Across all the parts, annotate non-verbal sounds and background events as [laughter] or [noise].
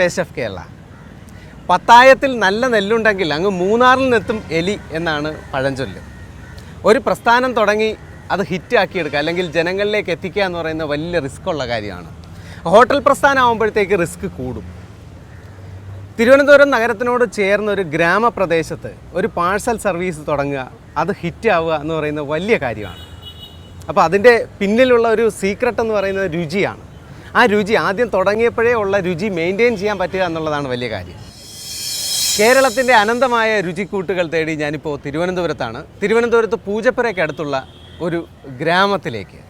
Taste of Kerala. പത്തായത്തിൽ നല്ല നെല്ലുണ്ടെങ്കിൽ അങ്ങ് മൂന്നാറിൽ നിന്നെത്തും എലി എന്നാണ് പഴഞ്ചൊല്ല്. ഒരു പ്രസ്ഥാനം തുടങ്ങി അത് ഹിറ്റാക്കിയെടുക്കുക അല്ലെങ്കിൽ ജനങ്ങളിലേക്ക് എത്തിക്കുക എന്ന് പറയുന്ന വലിയ റിസ്ക് ഉള്ള കാര്യമാണ്. ഹോട്ടൽ പ്രസ്ഥാനം ആകുമ്പോഴത്തേക്ക് റിസ്ക് കൂടും. തിരുവനന്തപുരം നഗരത്തിനോട് ചേർന്ന ഒരു ഗ്രാമപ്രദേശത്ത് ഒരു പാഴ്സൽ സർവീസ് തുടങ്ങുക അത് ഹിറ്റാവുക എന്ന് പറയുന്ന വലിയ കാര്യമാണ്. അപ്പോൾ അതിന്റെ പിന്നിലുള്ള ഒരു സീക്രട്ട് എന്ന് പറയുന്നത് രുചിയാണ്. ആ രുചി ആദ്യം തുടങ്ങിയപ്പോഴേ ഉള്ള രുചി മെയിന്റെയിൻ ചെയ്യാൻ പറ്റുക എന്നുള്ളതാണ് വലിയ കാര്യം. കേരളത്തിന്റെ അനന്തമായ രുചിക്കൂട്ടുകൾ തേടി ഞാനിപ്പോൾ തിരുവനന്തപുരത്താണ്. തിരുവനന്തപുരത്ത് പൂജപ്പുരയ്ക്ക് അടുത്തുള്ള ഒരു ഗ്രാമത്തിലേക്ക്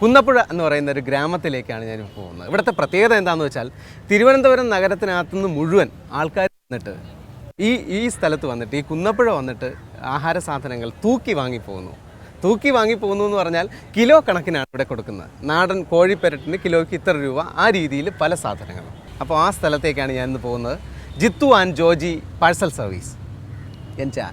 കുന്നപ്പുഴ എന്ന് പറയുന്ന ഒരു ഗ്രാമത്തിലേക്കാണ് ഞാൻ പോകുന്നത്. ഇവിടുത്തെ പ്രത്യേകത എന്താണെന്ന് വെച്ചാൽ തിരുവനന്തപുരം നഗരത്തിനകത്തുനിന്ന് മുഴുവൻ ആൾക്കാർ വന്നിട്ട് ഈ ഈ സ്ഥലത്ത് വന്നിട്ട് ഈ കുന്നപ്പുഴ വന്നിട്ട് ആഹാര സാധനങ്ങൾ തൂക്കി വാങ്ങി പോകുന്നു തൂക്കി വാങ്ങി പോകുന്നു എന്ന് പറഞ്ഞാൽ കിലോ കണക്കിനാണ് ഇവിടെ കൊടുക്കുന്നത്. നാടൻ കോഴിപ്പെരട്ടിന് കിലോയ്ക്ക് ഇത്ര രൂപ ആ രീതിയിൽ പല സാധനങ്ങളും. അപ്പോൾ ആ സ്ഥലത്തേക്കാണ് ഞാൻ ഇന്ന് പോകുന്നത്. Jithu and Joji parcel service. എൻചാർ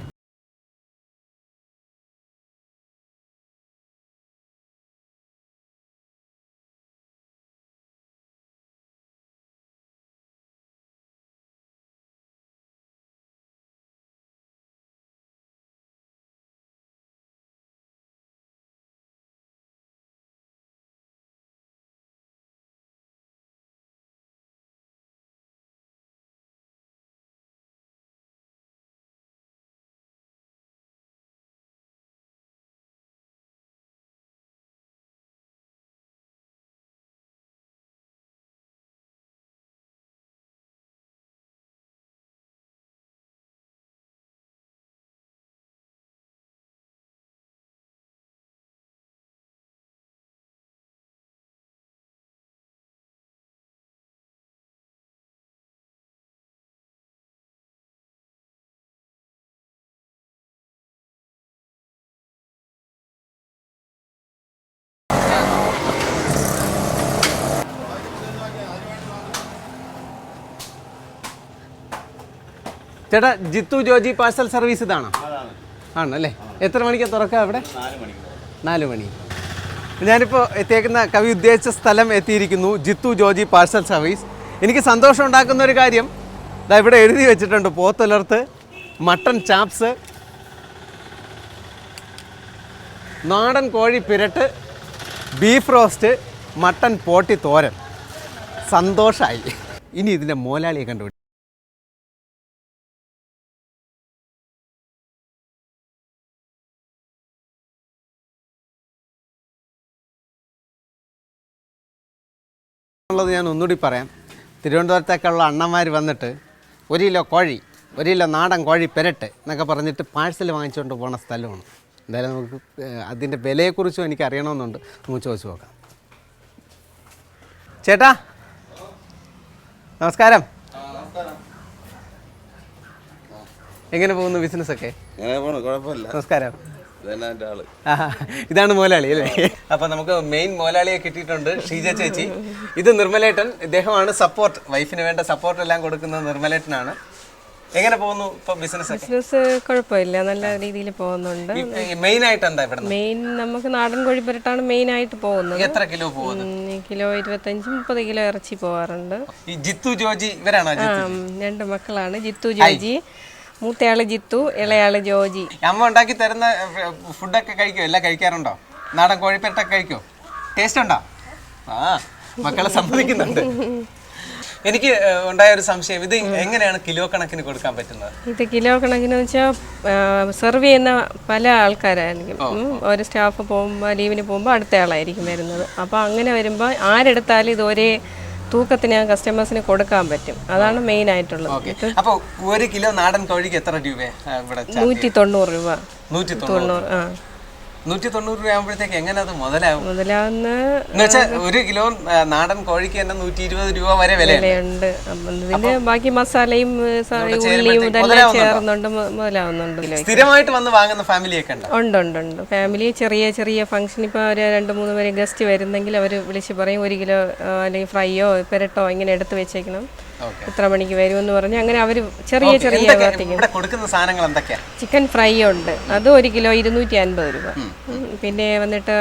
ചേട്ടാ ജിത്തു ജോജി പാർസൽ സർവീസ് ഇതാണോ? ആണല്ലേ? എത്ര മണിക്കാണ് തുറക്കുക അവിടെ? നാല് മണി. ഞാനിപ്പോൾ എത്തിയേക്കുന്ന കവി ഉദ്ദേശിച്ച സ്ഥലം എത്തിയിരിക്കുന്നു ജിത്തു ജോജി പാർസൽ സർവീസ്. എനിക്ക് സന്തോഷം ഉണ്ടാക്കുന്ന ഒരു കാര്യം ഇതാ ഇവിടെ എഴുതി വെച്ചിട്ടുണ്ട് പോത്തുലർത്ത് മട്ടൺ ചാപ്സ് നാടൻ കോഴി പിരട്ട് ബീഫ് റോസ്റ്റ് മട്ടൺ പോട്ടി തോരൻ. സന്തോഷമായി ഇനി ഇതിന്റെ മോലാളിയെ കണ്ടുപിടി ഉള്ളത് ഞാൻ ഒന്നുകൂടി പറയാം. തിരുവനന്തപുരത്തേക്കുള്ള അണ്ണന്മാർ വന്നിട്ട് ഒരു കിലോ കോഴി ഒരു കിലോ നാടൻ കോഴി പെരട്ട് എന്നൊക്കെ പറഞ്ഞിട്ട് പാഴ്സൽ വാങ്ങിച്ചുകൊണ്ട് പോണ സ്ഥലമാണ്. എന്തായാലും നമുക്ക് അതിന്റെ വിലയെക്കുറിച്ചും എനിക്ക് അറിയണമെന്നുണ്ട്. നമുക്ക് ചോദിച്ചു നോക്കാം. ചേട്ടാ നമസ്കാരം. എങ്ങനെ പോകുന്നു ബിസിനസ്സൊക്കെ? നമസ്കാരം. ഇതാണ് മോലാളി അല്ലേ? അപ്പൊ നമുക്ക് മെയിൻ മോലാളിയെ കിട്ടിയിട്ടുണ്ട് ഷീജ ചേച്ചി. ഇത് നിർമ്മലേട്ടൻ. ഇദ്ദേഹമാണ് സപ്പോർട്ട് വൈഫിന് വേണ്ട സപ്പോർട്ട് എല്ലാം കൊടുക്കുന്നത് നിർമ്മലേട്ടനാണ്. എങ്ങനെ പോകുന്നു ഇപ്പൊ ബിസിനസ് ബിസിനസ് കുഴപ്പമില്ല. നല്ല രീതിയിൽ പോകുന്നുണ്ട്. മെയിൻ ആയിട്ട് എന്താ ഇവിടെ മെയിൻ നമുക്ക് നാടൻ കോഴി പുരട്ടാണ് മെയിൻ ആയിട്ട് പോകുന്നത്. എത്ര കിലോ പോകുന്നു കിലോ ഇരുപത്തഞ്ച് മുപ്പത് കിലോ ഇറച്ചി പോവാറുണ്ട്. ഈ ജിത്തു ജോജി ഇവരാണോ രണ്ട് മക്കളാണ്. ജിത്തു ജോജി മൂത്തയാൾ ജിത്തു ഇളയാൾ ജോജി. അമ്മ ഉണ്ടാക്കി തരുന്ന ഫുഡൊക്കെ കഴിക്കോ എല്ലാം കഴിക്കാറുണ്ടോ? നാടൻ കോഴിപ്പേട്ടൊക്കെ കഴിക്കോ ടേസ്റ്റ് ഉണ്ടോ? ആ മക്കളെ സമ്മതിക്കുന്നുണ്ട്. എനിക്ക് ഉണ്ടായ ഒരു സംശയം. ഇത് എങ്ങനെയാണ് കിലോ കണക്കിന് കൊടുക്കാൻ പറ്റുന്നത്? ഇത് കിലോ കണക്കിന് വെച്ചാൽ സെർവ് ചെയ്യുന്ന പല ആൾക്കാരായിരിക്കും. ഓരോ ഒരു സ്റ്റാഫ് പോകുമ്പോൾ ലീവിന് പോകുമ്പോൾ അടുത്ത ആളായിരിക്കും വരുന്നത്. അപ്പോൾ അങ്ങനെ വരുമ്പോൾ ആരെടുത്താലും ഇത് ഒരേ തൂക്കത്തിന് കസ്റ്റമേഴ്സിന് കൊടുക്കാൻ പറ്റും. അതാണ് മെയിൻ ആയിട്ടുള്ളത്. അപ്പോൾ അപ്പൊ ഒരു കിലോ നാടൻ കോഴിക്ക് എത്ര രൂപ നൂറ്റി തൊണ്ണൂറ് രൂപ. നൂറ്റി തൊണ്ണൂറ് ആ. നൂറ്റി തൊണ്ണൂറ് രൂപ ആകുമ്പോഴത്തേക്ക് എങ്ങനെ അത് മുതലാവും? മുതലാവുന്ന ഒരു കിലോ നാടൻ കോഴിക്ക് തന്നെ നൂറ്റി ഇരുപത് രൂപ വരെ വിലയുണ്ട്. പിന്നെ ബാക്കി മസാലയും ഉള്ളിയും ഇതെല്ലാം ചേർന്നുണ്ട് മുതലാവുന്നുണ്ട്. സ്ഥിരമായിട്ട് വന്ന് വാങ്ങുന്ന ഫാമിലിയൊക്കെ ഉണ്ട്? ഉണ്ട് ഉണ്ട് ഫാമിലി ചെറിയ ചെറിയ ഫംഗ്ഷൻ ഇപ്പോൾ ഒരു രണ്ട് മൂന്ന് പേര് ഗസ്റ്റ് വരുന്നെങ്കിൽ അവർ വിളിച്ച് പറയും ഒരു കിലോ അല്ലെങ്കിൽ ഫ്രൈയോ പെരട്ടോ ഇങ്ങനെ എടുത്ത് വെച്ചേക്കണം. ഇത്ര മണിക്ക് വരുമെന്ന് പറഞ്ഞ് അങ്ങനെ അവർ ചെറിയ ചെറിയ കൊടുക്കുന്ന സാധനങ്ങൾ എന്തൊക്കെയാണ് ചിക്കൻ ഫ്രൈ ഉണ്ട്. അത് ഒരു കിലോ ഇരുന്നൂറ്റി അൻപത് രൂപ. പിന്നെ വന്നിട്ട്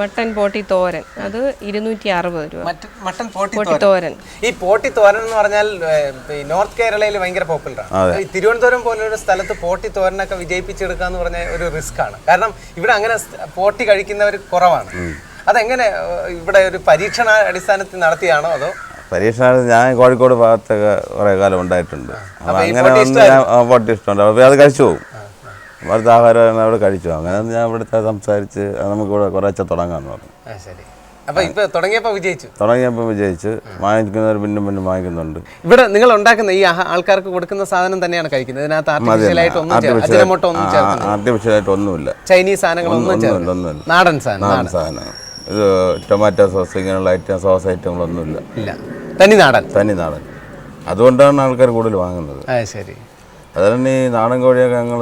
മട്ടൻ പോട്ടി തോരൻ. അത് ഇരുന്നൂറ്റി അറുപത് രൂപ. മട്ടൻ പോട്ടി തോരൻ. ഈ പോട്ടി തോരൻ എന്ന് പറഞ്ഞാൽ നോർത്ത് കേരളയിൽ ഭയങ്കര പോപ്പുലറാണ് ഈ തിരുവനന്തപുരം പോലൊരു സ്ഥലത്ത് പോട്ടി തോരനൊക്കെ വിജയിപ്പിച്ചെടുക്കുക എന്ന് പറഞ്ഞ ഒരു റിസ്ക് ആണ് കാരണം ഇവിടെ അങ്ങനെ പോട്ടി കഴിക്കുന്നവർ കുറവാണ്. അതെങ്ങനെ ഇവിടെ ഒരു പരീക്ഷണ അടിസ്ഥാനത്തിൽ നടത്തിയാണോ അതോ പരീക്ഷ ഞാൻ കോഴിക്കോട് ഭാഗത്തൊക്കെ കുറേ കാലം ഉണ്ടായിട്ടുണ്ട്. അപ്പോൾ അങ്ങനെ പൊട്ടി വന്ന് ഞാൻ പൊട്ടി ഇഷ്ടമുണ്ട്. അപ്പോൾ അത് കഴിച്ചു പോകും അവിടുത്തെ ആഹാരം അവിടെ കഴിച്ചു അങ്ങനെ ഞാൻ ഇവിടുത്തെ സംസാരിച്ച് നമുക്ക് ഇവിടെ കുറേശ്ശെ തുടങ്ങാമെന്ന് പറഞ്ഞു. ശരി. അപ്പൊ ഇപ്പൊ തുടങ്ങിയപ്പോ വിജയിച്ചു? തുടങ്ങിയപ്പോൾ വിജയിച്ച് വാങ്ങിക്കുന്നവർ പിന്നും പിന്നും വാങ്ങിക്കുന്നുണ്ട്. ഇവിടെ നിങ്ങൾ ഉണ്ടാക്കുന്ന ഈ ആൾക്കാർക്ക് കൊടുക്കുന്ന സാധനം തന്നെയാണ് കഴിക്കുന്നത്. ഇതിനകത്ത് ആർട്ടിഫിഷ്യൽ ഒന്നും അജിനമോട്ടോ ഒന്നും ചേർക്കുന്നില്ല. ആർട്ടിഫിഷ്യലായിട്ട് ഒന്നുമില്ല. ചൈനീസ് സാധനങ്ങളൊന്നും ചേർക്കില്ല നാടൻ സാധനം നാടൻ ഇത് ടൊമാറ്റോ സോസ് ഇങ്ങനെയുള്ള ഐറ്റം സോസ് ഐറ്റങ്ങളൊന്നുമില്ല. ഇല്ല. തനി നാടൻ. തനി നാടൻ. അതുകൊണ്ടാണ് ആൾക്കാർ കൂടുതൽ വാങ്ങുന്നത്. ആ ശരി. അതുകൊണ്ട് ഈ നാടൻ കോഴിയൊക്കെ ഞങ്ങൾ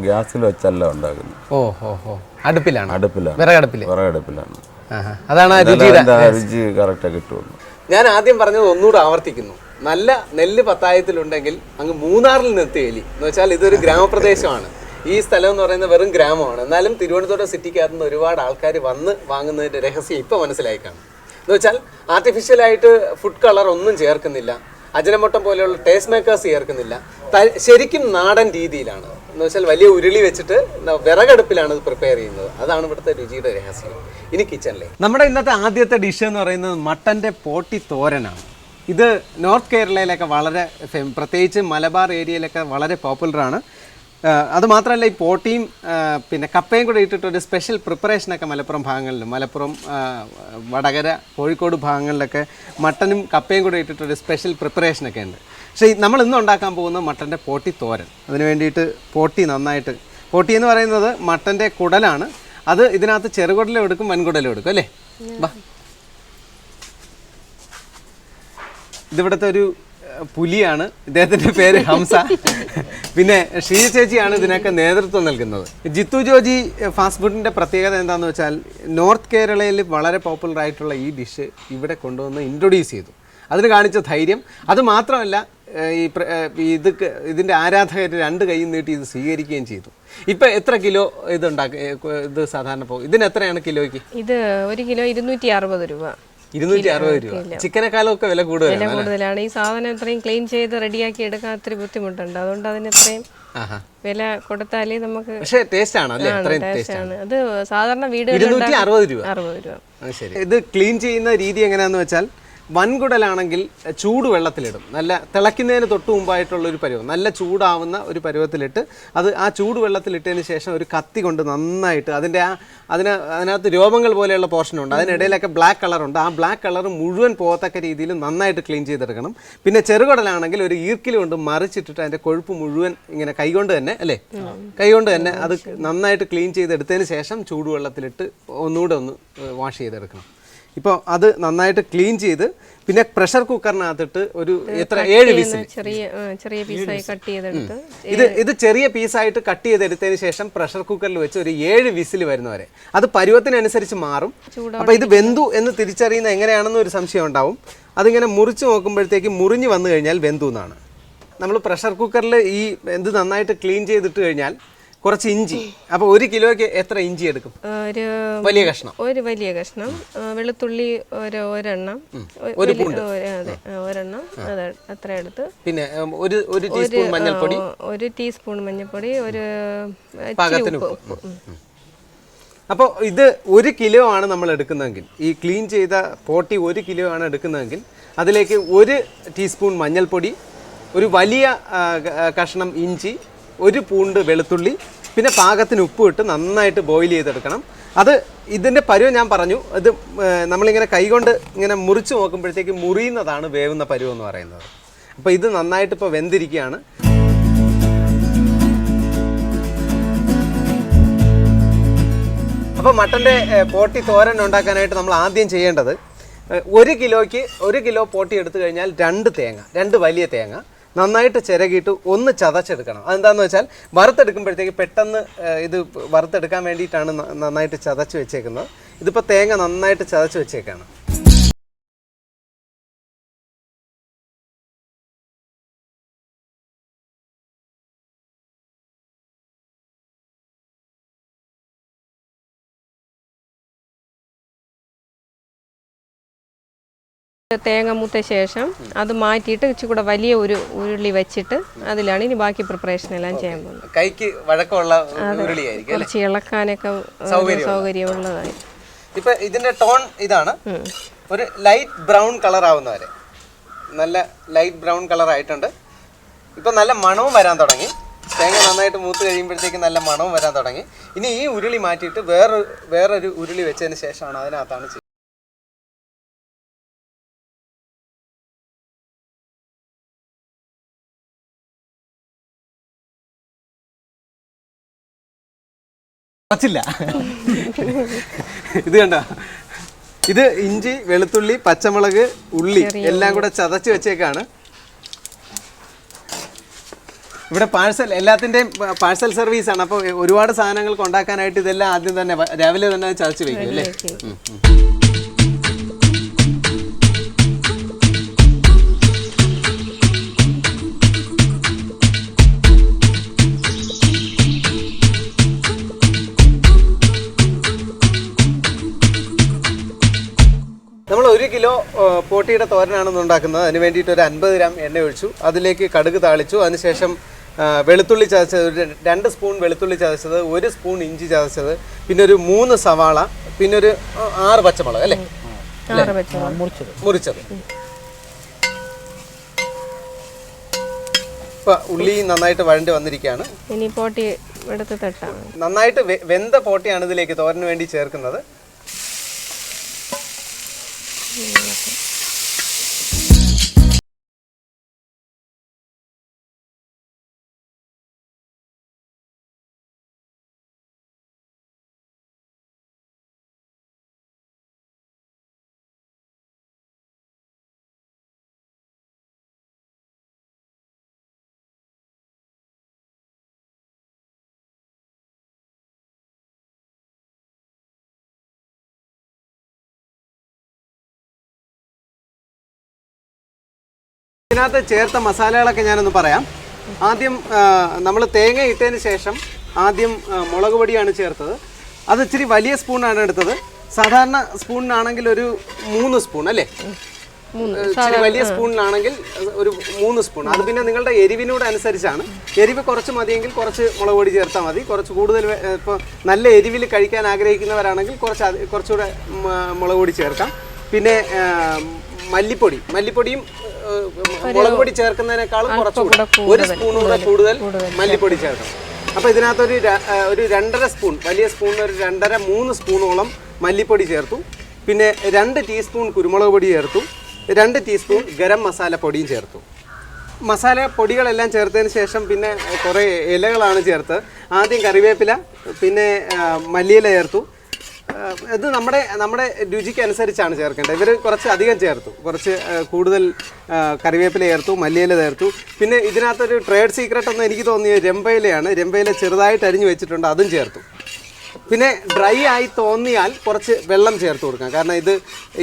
ഗ്യാസിൽ വെച്ചല്ല ഉണ്ടാക്കുന്നത്. ഓ ഓ ഓ അടുപ്പിലാണ്. അടുപ്പിലാണ്. വിറകടുപ്പിൽ വിറകടുപ്പിലാണ്. ആഹാ. അതാണ് ആ എന്നാലേ രുചിയുടെ അതിന്റെ ആ രുചി കിട്ടുള്ളൂ ഞാൻ ആദ്യം പറഞ്ഞത് ഒന്നുകൂടെ ആവർത്തിക്കുന്നു. നല്ല നെല്ല് പത്തായത്തിലുണ്ടെങ്കിൽ അങ്ങ് മൂന്നാറിൽ നിർത്തി എലി. എന്ന് വെച്ചാൽ ഇതൊരു ഗ്രാമപ്രദേശമാണ്. ഈ സ്ഥലം എന്ന് പറയുന്നത് വെറും ഗ്രാമമാണ്. എന്നാലും തിരുവനന്തപുരം സിറ്റിക്കകത്ത് നിന്ന് ഒരുപാട് ആൾക്കാർ വന്ന് വാങ്ങുന്നതിന്റെ രഹസ്യം ഇപ്പോൾ മനസ്സിലായി കാണും. എന്ന് വെച്ചാൽ ആർട്ടിഫിഷ്യലായിട്ട് ഫുഡ് കളർ ഒന്നും ചേർക്കുന്നില്ല. അജനമൊട്ടം പോലെയുള്ള ടേസ്റ്റ് മേക്കേഴ്സ് ചേർക്കുന്നില്ല. ശരിക്കും നാടൻ രീതിയിലാണ്. എന്ന് വെച്ചാൽ വലിയ ഉരുളി വെച്ചിട്ട് വിറകടുപ്പിലാണ് ഇത് പ്രിപ്പയർ ചെയ്യുന്നത്. അതാണ് ഇവിടുത്തെ രുചിയുടെ രഹസ്യം. ഇനി കിച്ചണിലെ നമ്മുടെ ഇന്നത്തെ ആദ്യത്തെ ഡിഷ് എന്ന് പറയുന്നത് മട്ടന്റെ പോട്ടി തോരനാണ്. ഇത് നോർത്ത് കേരളയിലൊക്കെ വളരെ പ്രത്യേകിച്ച് മലബാർ ഏരിയയിലൊക്കെ വളരെ പോപ്പുലറാണ് അത് മാത്രമല്ല ഈ പോട്ടിയും പിന്നെ കപ്പയും കൂടെ ഇട്ടിട്ട് ഒരു സ്പെഷ്യൽ പ്രിപ്പറേഷനൊക്കെ മലപ്പുറം ഭാഗങ്ങളിൽ മലപ്പുറം വടകര കോഴിക്കോട് ഭാഗങ്ങളിലൊക്കെ മട്ടനും കപ്പയും കൂടെ ഇട്ടിട്ടൊരു സ്പെഷ്യൽ പ്രിപ്പറേഷനൊക്കെ ഉണ്ട്. പക്ഷേ നമ്മൾ ഇന്ന് ഉണ്ടാക്കാൻ പോകുന്ന മട്ടന്റെ പോട്ടി തോരൻ അതിന് വേണ്ടിയിട്ട് പോട്ടി നന്നായിട്ട് പോട്ടി എന്ന് പറയുന്നത് മട്ടന്റെ കുടലാണ് അത് ഇതിനകത്ത് ചെറുകുടലും എടുക്കും വൻകുടലും എടുക്കും അല്ലേ? ഇതിവിടുത്തെ ഒരു പുലിയാണ്. ഇദ്ദേഹത്തിന്റെ പേര് ഹംസ. പിന്നെ ഷീജ ചേച്ചിയാണ് ഇതിനൊക്കെ നേതൃത്വം നൽകുന്നത്. ജിത്തു ജോജി ഫാസ്റ്റ് ഫുഡിന്റെ പ്രത്യേകത എന്താന്ന് വെച്ചാൽ നോർത്ത് കേരളയിൽ വളരെ പോപ്പുലർ ആയിട്ടുള്ള ഈ ഡിഷ് ഇവിടെ കൊണ്ടുവന്ന് ഇൻട്രൊഡ്യൂസ് ചെയ്തു. അതിന് കാണിച്ച ധൈര്യം. അത് മാത്രമല്ല ഈ ഇത് ഇതിന്റെ ആരാധകർ രണ്ട് കൈ നീട്ടി ഇത് സ്വീകരിക്കുകയും ചെയ്തു. ഇപ്പൊ എത്ര കിലോ ഇത് ഉണ്ടാക്കി ഇത് സാധാരണ പോകും ഇതിന് എത്രയാണ് കിലോയ്ക്ക്? ഇത് ഒരു കിലോ ഇരുന്നൂറ്റി അറുപത് രൂപ. ഇരുന്നൂറ്റി അറുപത് രൂപ. ചിക്കനേക്കാളും ഒക്കെ വില കൂടുതലാണ് വില കൂടുതലാണ്. ഈ സാധനം ഇത്രയും ക്ലീൻ ചെയ്ത് റെഡിയാക്കി എടുക്കാൻ ഒത്തിരി ബുദ്ധിമുട്ടുണ്ട്. അതുകൊണ്ട് അതിന് ഇത്രയും വില കൊടുത്താലേ നമുക്ക് പക്ഷേ ടേസ്റ്റ് ആണ് അത് സാധാരണ ഇരുന്നൂറ്റി അറുപത് രൂപ. അറുപത് രൂപ. ഇത് ക്ലീൻ ചെയ്യുന്ന രീതി എങ്ങനെയാന്ന് വെച്ചാൽ വൻകുടലാണെങ്കിൽ ചൂട് വെള്ളത്തിലിടും. നല്ല തിളയ്ക്കുന്നതിന് തൊട്ട് മുമ്പായിട്ടുള്ള ഒരു പരുവം. നല്ല ചൂടാവുന്ന ഒരു പരുവത്തിലിട്ട് അത് ആ ചൂട് വെള്ളത്തിലിട്ടതിന് ശേഷം ഒരു കത്തി കൊണ്ട് നന്നായിട്ട് അതിന്റെ ആ അതിന് അതിനകത്ത് രോമങ്ങൾ പോലെയുള്ള പോർഷൻ ഉണ്ട് അതിനിടയിലൊക്കെ ബ്ലാക്ക് കളറുണ്ട്. ആ ബ്ലാക്ക് കളർ മുഴുവൻ പോകത്തക്ക രീതിയിൽ നന്നായിട്ട് ക്ലീൻ ചെയ്തെടുക്കണം. പിന്നെ ചെറുകുടലാണെങ്കിൽ ഒരു ഈർക്കിൽ കൊണ്ട് മറിച്ചിട്ടിട്ട് അതിന്റെ കൊഴുപ്പ് മുഴുവൻ ഇങ്ങനെ കൈകൊണ്ട് തന്നെ അല്ലേ? കൈകൊണ്ട് തന്നെ അത് നന്നായിട്ട് ക്ലീൻ ചെയ്തെടുത്തതിന് ശേഷം ചൂടുവെള്ളത്തിലിട്ട് ഒന്നുകൂടെ ഒന്ന് വാഷ് ചെയ്തെടുക്കണം. ഇപ്പോൾ അത് നന്നായിട്ട് ക്ലീൻ ചെയ്ത് പിന്നെ പ്രഷർ കുക്കറിനകത്തിട്ട് ഒരു എത്ര ഏഴ് പീസ് ചെറിയ ചെറിയ പീസായി കട്ട് ചെയ്തെടുത്ത് ഇത് ഇത് ചെറിയ പീസായിട്ട് കട്ട് ചെയ്തെടുത്തതിന് ശേഷം പ്രഷർ കുക്കറിൽ വെച്ച് ഒരു ഏഴ് വിസിൽ വരുന്നവരെ. അത് പരുവത്തിനനുസരിച്ച് മാറും. അപ്പോൾ ഇത് വെന്തു എന്ന് തിരിച്ചറിയുന്ന എങ്ങനെയാണെന്ന് ഒരു സംശയം ഉണ്ടാവും. അതിങ്ങനെ മുറിച്ച് നോക്കുമ്പോഴത്തേക്ക് മുറിഞ്ഞ് വന്നു കഴിഞ്ഞാൽ വെന്തു എന്നാണ്. നമ്മൾ പ്രഷർ കുക്കറിൽ ഈ ഇത് നന്നായിട്ട് ക്ലീൻ ചെയ്തിട്ട് കഴിഞ്ഞാൽ കുറച്ച് ഇഞ്ചി. അപ്പൊ ഒരു കിലോയ്ക്ക് എത്ര ഇഞ്ചി എടുക്കും? ഒരു വലിയ കഷ്ണം. ഒരു വലിയ കഷ്ണം. വെളുത്തുള്ളി ഒരു ഒരെണ്ണം. ഒരു അതെ ഒരെണ്ണം. അതെ അത്ര എടുത്ത്. പിന്നെ ഒരു ഒരു ടീസ്പൂൺ മഞ്ഞൾപ്പൊടി. ഒരു ടീസ്പൂൺ മഞ്ഞൾപ്പൊടി ഒരു പാകത്തിന് ഉപ്പ്. അപ്പോൾ ഇത് ഒരു കിലോ ആണ് നമ്മൾ എടുക്കുന്നതെങ്കിൽ ഈ ക്ലീൻ ചെയ്ത പോട്ടി ഒരു കിലോ ആണ് എടുക്കുന്നതെങ്കിൽ അതിലേക്ക് ഒരു ടീസ്പൂൺ മഞ്ഞൾപ്പൊടി ഒരു വലിയ കഷ്ണം ഇഞ്ചി ഒരു പൂണ്ട് വെളുത്തുള്ളി പിന്നെ പാകത്തിന് ഉപ്പ് ഇട്ട് നന്നായിട്ട് ബോയിൽ ചെയ്തെടുക്കണം. അത് ഇതിന്റെ പരുവം ഞാൻ പറഞ്ഞു. ഇത് നമ്മളിങ്ങനെ കൈകൊണ്ട് ഇങ്ങനെ മുറിച്ച് നോക്കുമ്പോഴത്തേക്ക് മുറിയുന്നതാണ് വേവുന്ന പരുവം എന്ന് പറയുന്നത്. അപ്പോൾ ഇത് നന്നായിട്ട് ഇപ്പോൾ വെന്തിരിക്കുകയാണ്. അപ്പോൾ മട്ടന്റെ പോട്ടി തോരൻ ഉണ്ടാക്കാനായിട്ട് നമ്മൾ ആദ്യം ചെയ്യേണ്ടത് ഒരു കിലോയ്ക്ക് ഒരു കിലോ പോട്ടി എടുത്തു കഴിഞ്ഞാൽ രണ്ട് തേങ്ങ രണ്ട് വലിയ തേങ്ങ. നന്നായിട്ട് ചിരകിയിട്ട് ഒന്ന് ചതച്ചെടുക്കണം. അതെന്താണെന്ന് വെച്ചാൽ വറുത്തെടുക്കുമ്പോഴത്തേക്ക് പെട്ടെന്ന് ഇത് വറുത്തെടുക്കാൻ വേണ്ടിയിട്ടാണ് നന്നായിട്ട് ചതച്ച് വെച്ചേക്കുന്നത്. ഇതിപ്പോൾ തേങ്ങ നന്നായിട്ട് ചതച്ച് വെച്ചേക്കാണ്. തേങ്ങ മൂത്ത ശേഷം അത് മാറ്റിയിട്ട് ഇച്ചിരി കൂടെ വലിയ ഒരു ഉരുളി വെച്ചിട്ട് അതിലാണ് ഇനി ബാക്കി പ്രിപ്പറേഷൻ എല്ലാം ചെയ്യാൻ പോകുന്നത്. കൈക്ക് വഴക്കമുള്ള കുറച്ച് ഇളക്കാനൊക്കെ സൗകര്യമുള്ളതായി. ഇപ്പൊ ഇതിന്റെ ടോൺ ഇതാണ്. ഒരു ലൈറ്റ് ബ്രൗൺ കളർ ആവുന്നവരെ നല്ല ലൈറ്റ് ബ്രൗൺ കളർ ആയിട്ടുണ്ട് ഇപ്പൊ നല്ല മണവും വരാൻ തുടങ്ങി. തേങ്ങ നന്നായിട്ട് മൂത്ത് കഴിയുമ്പോഴത്തേക്ക് നല്ല മണവും വരാൻ തുടങ്ങി. ഇനി ഈ ഉരുളി മാറ്റിയിട്ട് വേറൊരു വേറൊരു ഉരുളി വെച്ചതിന് ശേഷമാണ് അതിനകത്താണ് കുറച്ചില്ല ഇത് കണ്ടോ? ഇത് ഇഞ്ചി വെളുത്തുള്ളി പച്ചമുളക് ഉള്ളി എല്ലാം കൂടെ ചതച്ച് വെച്ചേക്കാണ്. ഇവിടെ പാഴ്സൽ എല്ലാത്തിന്റെയും പാഴ്സൽ സർവീസ് ആണ്. അപ്പോൾ ഒരുപാട് സാധനങ്ങൾ ഉണ്ടാക്കാനായിട്ട് ഇതെല്ലാം ആദ്യം തന്നെ രാവിലെ തന്നെ ചതച്ച് വെക്കും അല്ലേ? പോട്ടിയുടെ തോരനാണ് ഉണ്ടാക്കുന്നത്. അതിന് വേണ്ടിയിട്ട് ഒരു അൻപത് ഗ്രാം എണ്ണ ഒഴിച്ചു. അതിലേക്ക് കടുക് താളിച്ചു. അതിനുശേഷം വെളുത്തുള്ളി ചതച്ചത് ഒരു രണ്ട് സ്പൂൺ വെളുത്തുള്ളി ചതച്ചത് ഒരു സ്പൂൺ ഇഞ്ചി ചതച്ചത് പിന്നെ ഒരു മൂന്ന് സവാള പിന്നെ ഒരു ആറ് പച്ചമുളക് അല്ലേ? ആറ് പച്ചമുളക്. മുറിച്ചത്. ഇപ്പൊ ഉള്ളി നന്നായിട്ട് വഴണ്ടി വന്നിരിക്കുകയാണ്. ഇനി പോട്ടി എടുത്ത് തട്ടാം. നന്നായിട്ട് വെന്ത പോട്ടിയാണ് ഇതിലേക്ക് തോരന് വേണ്ടി ചേർക്കുന്നത്. Yeah, okay. ഇതിനകത്ത് ചേർത്ത മസാലകളൊക്കെ ഞാനൊന്ന് പറയാം. ആദ്യം നമ്മൾ തേങ്ങ ഇട്ടതിന് ശേഷം ആദ്യം മുളക് പൊടിയാണ് ചേർത്തത്. അത് ഇച്ചിരി വലിയ സ്പൂണാണ് എടുത്തത്. സാധാരണ സ്പൂണിനാണെങ്കിൽ ഒരു മൂന്ന് സ്പൂൺ അല്ലേ? ഇച്ചിരി വലിയ സ്പൂണിനാണെങ്കിൽ ഒരു മൂന്ന് സ്പൂൺ. അത് പിന്നെ നിങ്ങളുടെ എരിവിനോട് അനുസരിച്ചാണ്. എരിവ് കുറച്ച് മതിയെങ്കിൽ കുറച്ച് മുളക് പൊടി ചേർത്താൽ മതി. കുറച്ച് കൂടുതൽ ഇപ്പോൾ നല്ല എരിവിൽ കഴിക്കാൻ ആഗ്രഹിക്കുന്നവരാണെങ്കിൽ കുറച്ച് കുറച്ചുകൂടെ മുളക് പൊടി ചേർക്കാം. പിന്നെ മല്ലിപ്പൊടി. മല്ലിപ്പൊടിയും മുളക് പൊടി ചേർക്കുന്നതിനേക്കാളും കുറച്ചുകൂടെ. ഒരു സ്പൂണൂടെ കൂടുതൽ. മല്ലിപ്പൊടി ചേർക്കണം. അപ്പോൾ ഇതിനകത്തൊരു ഒരു രണ്ടര സ്പൂൺ വലിയ സ്പൂണിന് ഒരു രണ്ടര മൂന്ന് സ്പൂണോളം മല്ലിപ്പൊടി ചേർത്തു. പിന്നെ രണ്ട് ടീസ്പൂൺ കുരുമുളക് പൊടി ചേർത്തു. രണ്ട് ടീസ്പൂൺ ഗരം മസാല പൊടിയും ചേർത്തു. മസാല പൊടികളെല്ലാം ചേർത്തതിന് ശേഷം പിന്നെ കുറേ ഇലകളാണ് ചേർത്ത്. ആദ്യം കറിവേപ്പില പിന്നെ മല്ലിയില ചേർത്തു. ഇത് നമ്മുടെ നമ്മുടെ രുചിക്കനുസരിച്ചാണ് ചേർക്കേണ്ടത്. ഇവർ കുറച്ച് അധികം ചേർത്തു. കുറച്ച് കൂടുതൽ കറിവേപ്പില ചേർത്തു മല്ലിയില ചേർത്തു. പിന്നെ ഇതിനകത്തൊരു ട്രേഡ് സീക്രട്ട് എന്ന് എനിക്ക് തോന്നിയത് രമ്പയിലയാണ്. രമ്പയില ചെറുതായിട്ട് അരിഞ്ഞു വെച്ചിട്ടുണ്ട് അതും ചേർത്തു. പിന്നെ ഡ്രൈ ആയി തോന്നിയാൽ കുറച്ച് വെള്ളം ചേർത്ത് കൊടുക്കാം. കാരണം ഇത്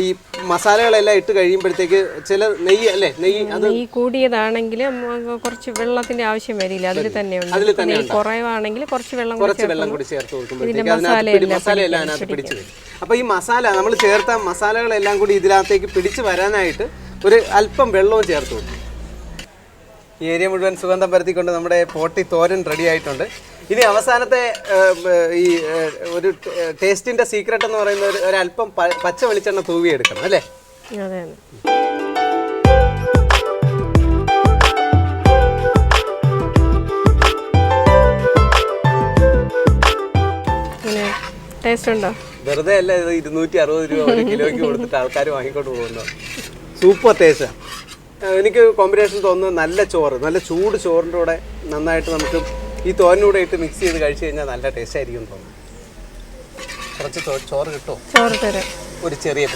ഈ മസാലകളെല്ലാം ഇട്ട് കഴിയുമ്പോഴത്തേക്ക് ചില നെയ്യ് അല്ലേ? നെയ്യ് അത് ഈ കൂടിയതാണെങ്കിൽ കുറച്ച് വെള്ളത്തിന്റെ ആവശ്യം വരില്ല. അതിൽ തന്നെ അതിൽ തന്നെ കുറവാണെങ്കിൽ കുറച്ച് വെള്ളം കുറച്ച് വെള്ളം കൂടി ചേർത്ത് കൊടുക്കുമ്പോഴത്തേക്ക് അതിനകത്ത് മസാലയെല്ലാം അതിനകത്ത് പിടിച്ചു വരും. അപ്പോൾ ഈ മസാല നമ്മൾ ചേർത്ത മസാലകളെല്ലാം കൂടി ഇതിനകത്തേക്ക് പിടിച്ചു വരാനായിട്ട് ഒരു അല്പം വെള്ളവും ചേർത്ത് കൊടുക്കും. ഈ ഏരിയ മുഴുവൻ സുഗന്ധം പരത്തിക്കൊണ്ട് നമ്മുടെ പോട്ടി തോരൻ റെഡി ആയിട്ടുണ്ട്. ഇനി അവസാനത്തെ ഈ ഒരു ടേസ്റ്റിന്റെ സീക്രട്ട് എന്ന് പറയുന്ന ഒരു അല്പം പച്ച വെളിച്ചെണ്ണ തൂവി എടുക്കണം അല്ലേ ടേസ്റ്റ് ഉണ്ടോ? വെറുതെ അല്ല ഇത് ഇരുന്നൂറ്റി അറുപത് രൂപ ഒരു കിലോയ്ക്ക് കൊടുത്തിട്ട് ആൾക്കാർ വാങ്ങിക്കൊണ്ട് പോകുന്നു. സൂപ്പർ ടേസ്റ്റ് എനിക്ക് കോമ്പിനേഷൻ തോന്നുന്നത് നല്ല ചോറ് നല്ല ചൂട് ചോറിന്റെ കൂടെ നന്നായിട്ട് നമുക്ക് ഈ തോരനൂടെ ഇട്ട് മിക്സ് ചെയ്ത് കഴിച്ചു കഴിഞ്ഞാൽ നല്ല ടേസ്റ്റ് ആയിരിക്കും തോന്നുന്നു. കുറച്ച് ചോറ് കിട്ടുമോ ചോറ് തരാം. ഒരു ചെറിയ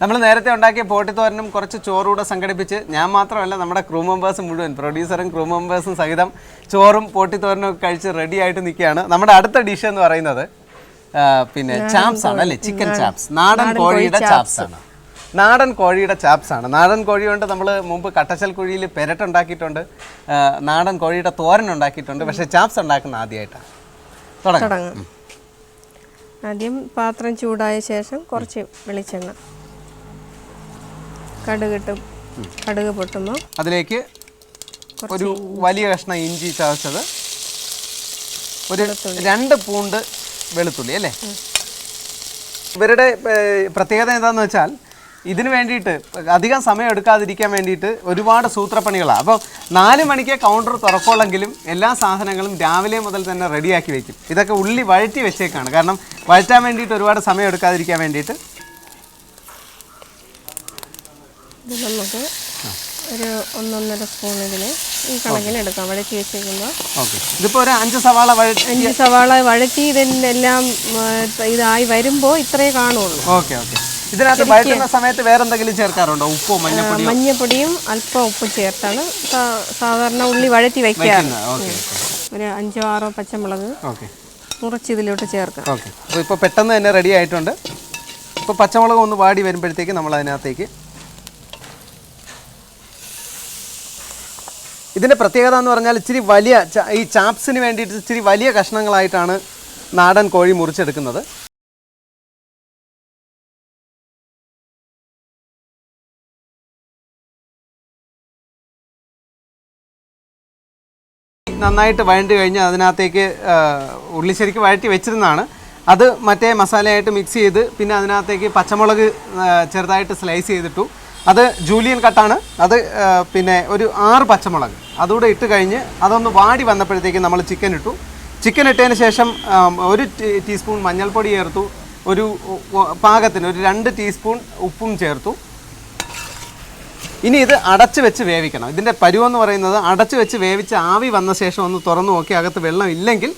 നമ്മൾ നേരത്തെ ഉണ്ടാക്കിയ പോട്ടിത്തോരനും കുറച്ച് ചോറൂടെ സംഘടിപ്പിച്ച് ഞാൻ മാത്രമല്ല നമ്മുടെ ക്രൂ മെമ്പേഴ്സ് മുഴുവൻ പ്രൊഡ്യൂസറും ക്രൂ മെമ്പേഴ്സും സഹിതം ചോറും പോട്ടിത്തോരനും ഒക്കെ കഴിച്ച് റെഡി ആയിട്ട് നിൽക്കുകയാണ്. നമ്മുടെ അടുത്ത ഡിഷ് എന്ന് പറയുന്നത് പിന്നെ ചാപ്സ് ആണ് അല്ലേ? ചിക്കൻ ചാപ്സ് നാടൻ കോഴിയുടെ ചാപ്സ് ആണ്. നാടൻ കോഴിയുടെ ചാപ്സ് ആണ്. നാടൻ കോഴി കൊണ്ട് നമ്മൾ മുമ്പ് കട്ടച്ചൽ കുഴിയിൽ പെരട്ടുണ്ടാക്കിയിട്ടുണ്ട് നാടൻ കോഴിയുടെ തോരൻ ഉണ്ടാക്കിയിട്ടുണ്ട്. പക്ഷേ ചാപ്സ് ഉണ്ടാക്കുന്ന ആദ്യമായിട്ടാണ് തുടങ്ങാം. ആദ്യം പാത്രം ചൂടായ ശേഷം കുറച്ച് വെളിച്ചെണ്ണ. കടുക് ഇട്ട്. കടുക് പൊട്ടുമ്പോൾ അതിലേക്ക് ഒരു വലിയ കഷ്ണം ഇഞ്ചി ചതച്ചത്. ഒരു രണ്ട് പൂണ്ട് വെളുത്തുള്ളി അല്ലേ? ഇവരുടെ പ്രത്യേകത എന്താണെന്ന് വെച്ചാൽ ഇതിന് വേണ്ടിയിട്ട് അധികം സമയം എടുക്കാതിരിക്കാൻ വേണ്ടിയിട്ട് ഒരുപാട് സൂത്രപ്പണികളാണ് അപ്പോൾ നാല് മണിക്ക് കൗണ്ടർ തുറക്കുള്ളെങ്കിലും എല്ലാ സാധനങ്ങളും രാവിലെ മുതൽ തന്നെ റെഡിയാക്കി വെക്കും. ഇതൊക്കെ ഉള്ളി വഴറ്റി വെച്ചേക്കാണ്. കാരണം വഴറ്റാൻ വേണ്ടിയിട്ട് ഒരുപാട് സമയം എടുക്കാതിരിക്കാൻ വേണ്ടിയിട്ട് ഇത് നമുക്ക് ഒരു ഒന്നൊന്നര സ്പൂൺ ഇതിന് ഈ കണക്കിന് എടുക്കാം. വഴറ്റി വെച്ചേക്കുമ്പോൾ ഇതിപ്പോൾ ഒരു അഞ്ച് സവാള അഞ്ച് സവാള വഴറ്റി ഇതിനെല്ലാം ഇതായി വരുമ്പോൾ ഇത്രേ കാണുള്ളൂ. ഓക്കെ ഓക്കെ ഇതിനകത്ത് വഴറ്റുന്ന സമയത്ത് വേറെ എന്തെങ്കിലും ചേർക്കാറുണ്ടോ? ഉപ്പോ മഞ്ഞപ്പൊടിയോ? മഞ്ഞപ്പൊടിയും അല്പം ഉപ്പ് ചേർത്താണ്. സാധാരണ ഉള്ളി വഴറ്റി വയ്ക്കാറ് ഓക്കെ ഒരു അഞ്ചോ ആറോ പച്ചമുളക് മുറിച്ച് ഇതിലോട്ട് ചേർക്കാം. ഓക്കെ. അപ്പോൾ ഇപ്പോൾ പെട്ടെന്ന് തന്നെ റെഡി ആയിട്ടുണ്ട്. ഇപ്പോൾ പച്ചമുളക് ഒന്ന് വാടി വരുമ്പോഴത്തേക്ക് നമ്മൾ അതിനകത്തേക്ക് ഇതിന്റെ പ്രത്യേകത എന്ന് പറഞ്ഞാൽ ഇച്ചിരി വലിയ ഈ ചാപ്സിന് വേണ്ടിയിട്ട് ഇച്ചിരി വലിയ കഷ്ണങ്ങളായിട്ടാണ് നാടൻ കോഴി മുറിച്ചെടുക്കുന്നത്. നന്നായിട്ട് വഴണ്ടി കഴിഞ്ഞ് അതിനകത്തേക്ക് ഉള്ളി ശരിക്ക് വഴറ്റി വെച്ചിരുന്നതാണ്. അത് മറ്റേ മസാലയായിട്ട് മിക്സ് ചെയ്ത് പിന്നെ അതിനകത്തേക്ക് പച്ചമുളക് ചെറുതായിട്ട് സ്ലൈസ് ചെയ്തിട്ടു. അത് ജൂലിയൻ കട്ടാണ് അത് പിന്നെ ഒരു ആറ് പച്ചമുളക്. അതുകൂടെ ഇട്ട് കഴിഞ്ഞ് അതൊന്ന് വാടി വന്നപ്പോഴത്തേക്ക് നമ്മൾ ചിക്കൻ ഇട്ടു. ചിക്കൻ ഇട്ടതിന് ശേഷം ഒരു ടീസ്പൂൺ മഞ്ഞൾപ്പൊടി ചേർത്തു. ഒരു പാകത്തിന് ഒരു രണ്ട് ടീസ്പൂൺ ഉപ്പും ചേർത്തു. ഇനി ഇത് അടച്ചു വെച്ച് വേവിക്കണം. ഇതിന്റെ പരുവെന്ന് പറയുന്നത് അടച്ചു വെച്ച് വേവിച്ച് ആവി വന്ന ശേഷം ഒന്ന് തുറന്നു നോക്കി അകത്ത് വെള്ളം ഇല്ലെങ്കിൽ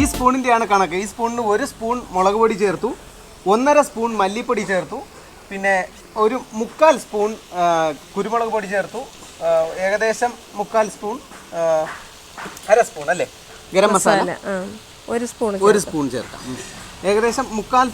ഈ സ്പൂണിന്റെയാണ് കണക്ക്. ഈ സ്പൂണിന് ഒരു സ്പൂൺ മുളക് പൊടി ചേർത്തു. ഒന്നര സ്പൂൺ മല്ലിപ്പൊടി ചേർത്തു. പിന്നെ ഒരു മുക്കാൽ സ്പൂൺ കുരുമുളക് പൊടി ചേർത്തു. ഏകദേശം മുക്കാൽ സ്പൂൺ അര സ്പൂൺ അല്ലേ? ഗരം മസാല. ഒരു സ്പൂൺ ഒരു സ്പൂൺ ചേർക്കാം. ഏകദേശം മുക്കാൽ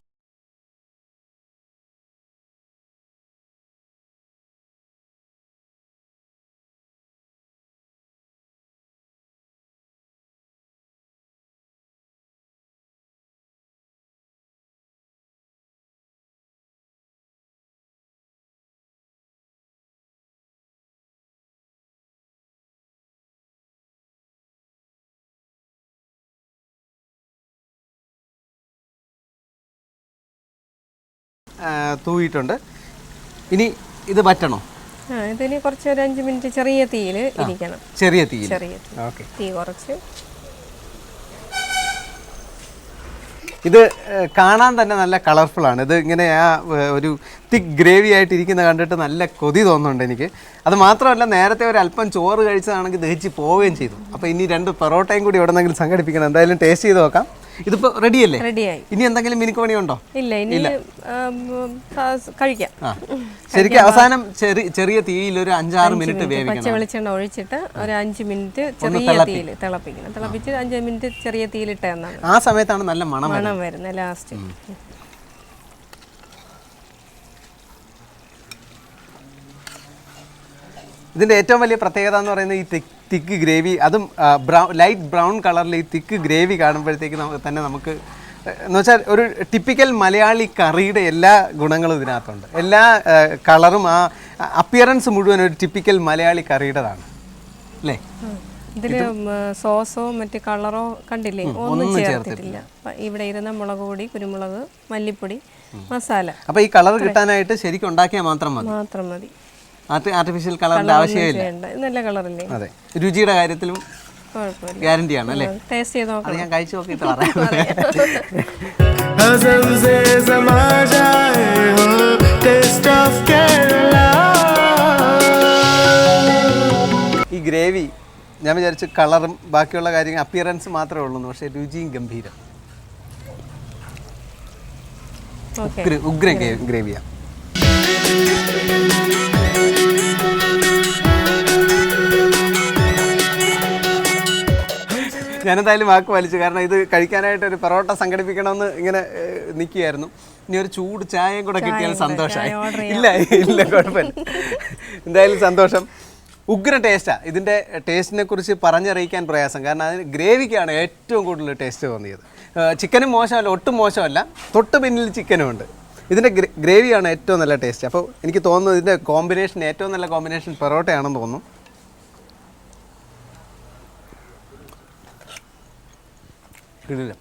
തൂവിയിട്ടുണ്ട്. ഇനി ഇത് വറ്റണോ? ഇതിന് കുറച്ച് ഒരു അഞ്ച് മിനിറ്റ് ചെറിയ തീയിൽ ഇരിക്കണം. ചെറിയ തീയിൽ ചെറിയ തീ. കുറച്ച്. ഇത് കാണാൻ തന്നെ നല്ല കളർഫുൾ ആണ്. ഇത് ഇങ്ങനെ ആ ഒരു തിക്ക് ഗ്രേവി ആയിട്ട് ഇരിക്കുന്ന കണ്ടിട്ട് നല്ല കൊതി തോന്നുന്നുണ്ട് എനിക്ക്. അത് മാത്രമല്ല നേരത്തെ ഒരു അല്പം ചോറ് കഴിച്ചതാണെങ്കിൽ ദഹിച്ച് പോവുകയും ചെയ്തു. അപ്പോൾ ഇനി രണ്ട് പൊറോട്ടയും കൂടി എവിടെന്നെങ്കിലും സംഘടിപ്പിക്കണം. എന്തായാലും ടേസ്റ്റ് ചെയ്ത് നോക്കാം. ഇതിപ്പോൾ റെഡിയല്ലേ റെഡിയായി ഇനി എന്തെങ്കിലും മിനുക്ക് പണിയുണ്ടോ? ഇല്ല ഇനി കഴിക്കാം. ശരിക്കും അവസാനം ചെറിയ തീയിൽ ഒരു അഞ്ചാറ് മിനിറ്റ് പച്ച വെളിച്ചെണ്ണ ഒഴിച്ചിട്ട് ഒരു അഞ്ച് മിനിറ്റ് ചെറിയ തീയിൽ തിളപ്പിക്കണം. തിളപ്പിച്ച് അഞ്ച് മിനിറ്റ് ചെറിയ തീയിൽ തീയിലിട്ടെന്നാണ് ആ സമയത്താണ് നല്ല മണം. മണം വരുന്നത്. ലാസ്റ്റ്. ഇതിന്റെ ഏറ്റവും വലിയ പ്രത്യേകത എന്ന് പറയുന്നത് ഈ തിക്ക് ഗ്രേവി അതും ബ്രൗൺ ലൈറ്റ് ബ്രൗൺ കളറിൽ ഈ തിക്ക് ഗ്രേവി കാണുമ്പോഴത്തേക്ക് നമുക്ക് തന്നെ നമുക്ക് എന്ന് വെച്ചാൽ ഒരു ടിപ്പിക്കൽ മലയാളി കറിയുടെ എല്ലാ ഗുണങ്ങളും ഇതിനകത്തുണ്ട്. എല്ലാ കളറും ആ അപ്പിയറൻസ് മുഴുവൻ ഒരു ടിപ്പിക്കൽ മലയാളി കറിയുടേതാണ്. അല്ലേ? ഇതിൽ സോസോ മറ്റു കളറോ കണ്ടില്ലേ? ഒന്നും ചേർത്തിട്ടില്ല. ഇവിടെ ഇരുന്ന മുളക് പൊടി കുരുമുളക് മല്ലിപ്പൊടി മസാല. അപ്പൊ ഈ കളർ കിട്ടാനായിട്ട് ശരിക്കും ഉണ്ടാക്കിയാൽ മാത്രം മതി. മാത്രം മതി. ആർട്ടിഫിഷ്യൽ കളറിന്റെ ആവശ്യമില്ല. നല്ല കളറല്ലേ അതെ. രുചിയുടെ കാര്യത്തിലും ഗ്യാരണ്ടി ആണ് അല്ലേ? ടേസ്റ്റ് ചെയ്ത് നോക്കാം ഞാൻ കഴിച്ചു നോക്കിയിട്ട് [laughs] പറയാം. ഈ ഗ്രേവി ഞാൻ വിചാരിച്ചു കളറും ബാക്കിയുള്ള കാര്യങ്ങൾ അപ്പിയറൻസ് മാത്രമേ ഉള്ളൂ പക്ഷെ രുചിയും ഗംഭീരം. ഉഗ്ര ഉഗ്രൻ ഗ്രേവിയാണ് ഗ്രേവിയാണ് ഞാനെന്തായാലും വാക്ക് വലിച്ചു. കാരണം ഇത് കഴിക്കാനായിട്ട് ഒരു പൊറോട്ട സംഘടിപ്പിക്കണമെന്ന് ഇങ്ങനെ നിൽക്കുകയായിരുന്നു ഇനി ഒരു ചൂട് ചായയും കൂടെ കിട്ടിയാൽ സന്തോഷമായി ഇല്ല ഇല്ല കുഴപ്പമില്ല. എന്തായാലും സന്തോഷം. ഉഗ്ര ടേസ്റ്റാണ് ഇതിന്റെ ടേസ്റ്റിനെ കുറിച്ച് പറഞ്ഞറിയിക്കാൻ പ്രയാസം. കാരണം അതിന് ഗ്രേവിക്കാണ് ഏറ്റവും കൂടുതൽ ടേസ്റ്റ് തോന്നിയത്. ചിക്കനും മോശമല്ല ഒട്ടും മോശമല്ല. തൊട്ട് പിന്നിൽ ചിക്കനും ഉണ്ട്. ഇതിന്റെ ഗ്രേവിയാണ് ഏറ്റവും നല്ല ടേസ്റ്റ്. അപ്പോൾ എനിക്ക് തോന്നുന്നു ഇതിന്റെ കോമ്പിനേഷൻ ഏറ്റവും നല്ല കോമ്പിനേഷൻ പൊറോട്ടയാണെന്ന് തോന്നുന്നു. ഇടില്ല